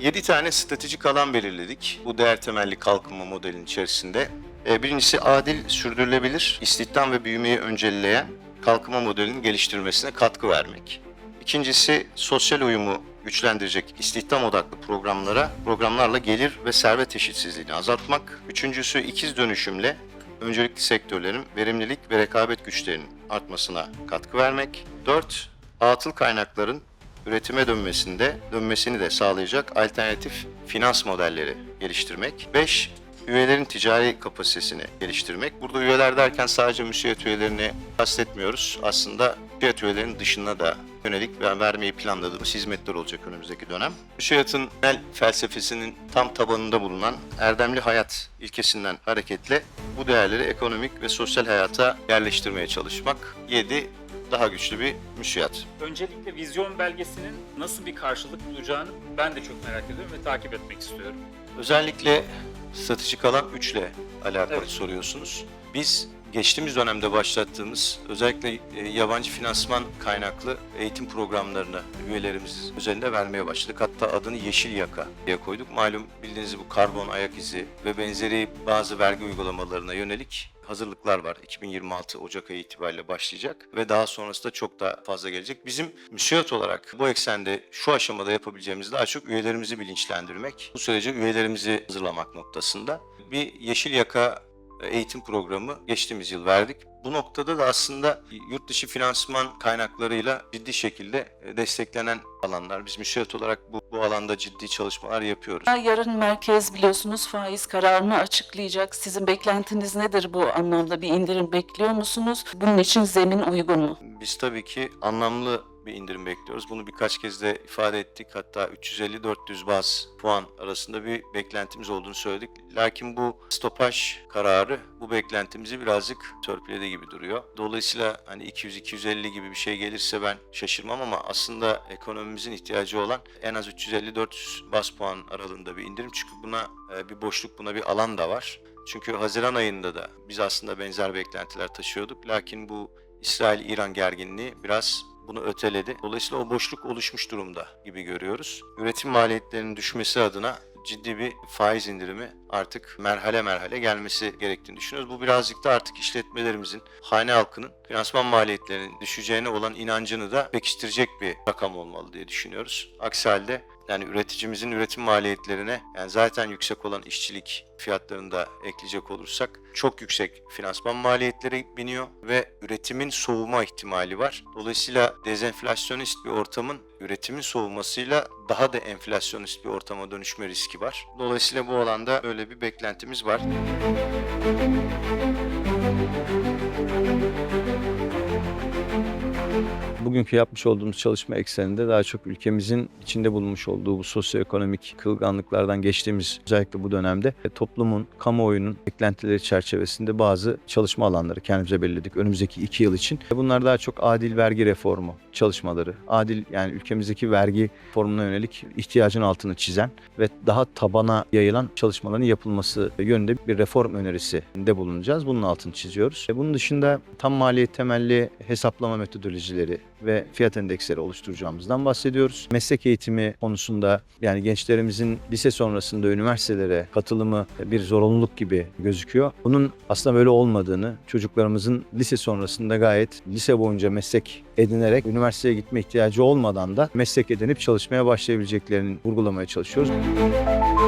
7 tane stratejik alan belirledik. Bu değer temelli kalkınma modelinin içerisinde. E, birincisi adil, sürdürülebilir, istihdam ve büyümeyi önceleyen kalkınma modelinin geliştirmesine katkı vermek. İkincisi sosyal uyumu güçlendirecek istihdam odaklı programlara, programlarla gelir ve servet eşitsizliğini azaltmak. Üçüncüsü ikiz dönüşümle öncelikli sektörlerin verimlilik ve rekabet güçlerinin artmasına katkı vermek. Dört, atıl kaynakların üretime dönmesinde dönmesini de sağlayacak alternatif finans modelleri geliştirmek. 5. Üyelerin ticari kapasitesini geliştirmek. Burada üyeler derken sadece müsiyet üyelerini kastetmiyoruz. Aslında müsiyet üyelerinin dışına da yönelik ve vermeyi planladığımız hizmetler olacak önümüzdeki dönem. Müsiyatın temel felsefesinin tam tabanında bulunan erdemli hayat ilkesinden hareketle bu değerleri ekonomik ve sosyal hayata yerleştirmeye çalışmak. 7 daha güçlü bir müsiyat. Öncelikle vizyon belgesinin nasıl bir karşılık bulacağını ben de çok merak ediyorum ve takip etmek istiyorum. Özellikle stratejik alan 3 ile alakalı Evet. soruyorsunuz. Biz geçtiğimiz dönemde başlattığımız özellikle e, yabancı finansman kaynaklı eğitim programlarını üyelerimiz üzerinde vermeye başladık. Hatta adını Yeşil Yaka diye koyduk. Malum bildiğiniz gibi karbon ayak izi ve benzeri bazı vergi uygulamalarına yönelik hazırlıklar var. 2026 Ocak ayı itibariyle başlayacak ve daha sonrasında çok daha fazla gelecek. Bizim müsiyat olarak bu eksende şu aşamada yapabileceğimiz daha çok üyelerimizi bilinçlendirmek, bu sürece üyelerimizi hazırlamak noktasında. Bir Yeşil Yaka eğitim programı geçtiğimiz yıl verdik. Bu noktada da aslında yurt dışı finansman kaynaklarıyla ciddi şekilde desteklenen alanlar. Biz müsiyat olarak bu, bu alanda ciddi çalışmalar yapıyoruz. Yarın merkez biliyorsunuz faiz kararını açıklayacak. Sizin beklentiniz nedir bu anlamda? Bir indirim bekliyor musunuz? Bunun için zemin uygun mu? Biz tabii ki anlamlı bir indirim bekliyoruz. Bunu birkaç kez de ifade ettik. Hatta 350-400 baz puan arasında bir beklentimiz olduğunu söyledik. Lakin bu stopaj kararı bu beklentimizi birazcık törpüledi gibi duruyor. Dolayısıyla hani 200-250 gibi bir şey gelirse ben şaşırmam ama aslında ekonomimizin ihtiyacı olan en az 350-400 baz puan aralığında bir indirim. Çünkü buna e, bir boşluk, buna bir alan da var. Çünkü Haziran ayında da biz aslında benzer beklentiler taşıyorduk. Lakin bu İsrail-İran gerginliği biraz bunu öteledi. Dolayısıyla o boşluk oluşmuş durumda gibi görüyoruz. Üretim maliyetlerinin düşmesi adına ciddi bir faiz indirimi artık merhale merhale gelmesi gerektiğini düşünüyoruz. Bu birazcık da artık işletmelerimizin, hane halkının finansman maliyetlerinin düşeceğine olan inancını da pekiştirecek bir rakam olmalı diye düşünüyoruz. Aksi halde yani üreticimizin üretim maliyetlerine yani zaten yüksek olan işçilik fiyatlarını da ekleyecek olursak çok yüksek finansman maliyetleri biniyor ve üretimin soğuma ihtimali var. Dolayısıyla dezenflasyonist bir ortamın üretimin soğumasıyla daha da enflasyonist bir ortama dönüşme riski var. Dolayısıyla bu alanda böyle bir beklentimiz var. Bugünkü yapmış olduğumuz çalışma ekseninde daha çok ülkemizin içinde bulunmuş olduğu bu sosyoekonomik kılganlıklardan geçtiğimiz özellikle bu dönemde e, toplumun, kamuoyunun beklentileri çerçevesinde bazı çalışma alanları kendimize belirledik önümüzdeki iki yıl için. E, Bunlar daha çok adil vergi reformu çalışmaları, adil yani ülkemizdeki vergi formuna yönelik ihtiyacın altını çizen ve daha tabana yayılan çalışmaların yapılması yönünde bir reform önerisinde bulunacağız. Bunun altını çiziyoruz. E, Bunun dışında tam maliyet temelli hesaplama metodolojileri ve fiyat endeksleri oluşturacağımızdan bahsediyoruz. Meslek eğitimi konusunda yani gençlerimizin lise sonrasında üniversitelere katılımı bir zorunluluk gibi gözüküyor. Bunun aslında böyle olmadığını, çocuklarımızın lise sonrasında gayet lise boyunca meslek edinerek üniversiteye gitme ihtiyacı olmadan da meslek edinip çalışmaya başlayabileceklerini vurgulamaya çalışıyoruz. Müzik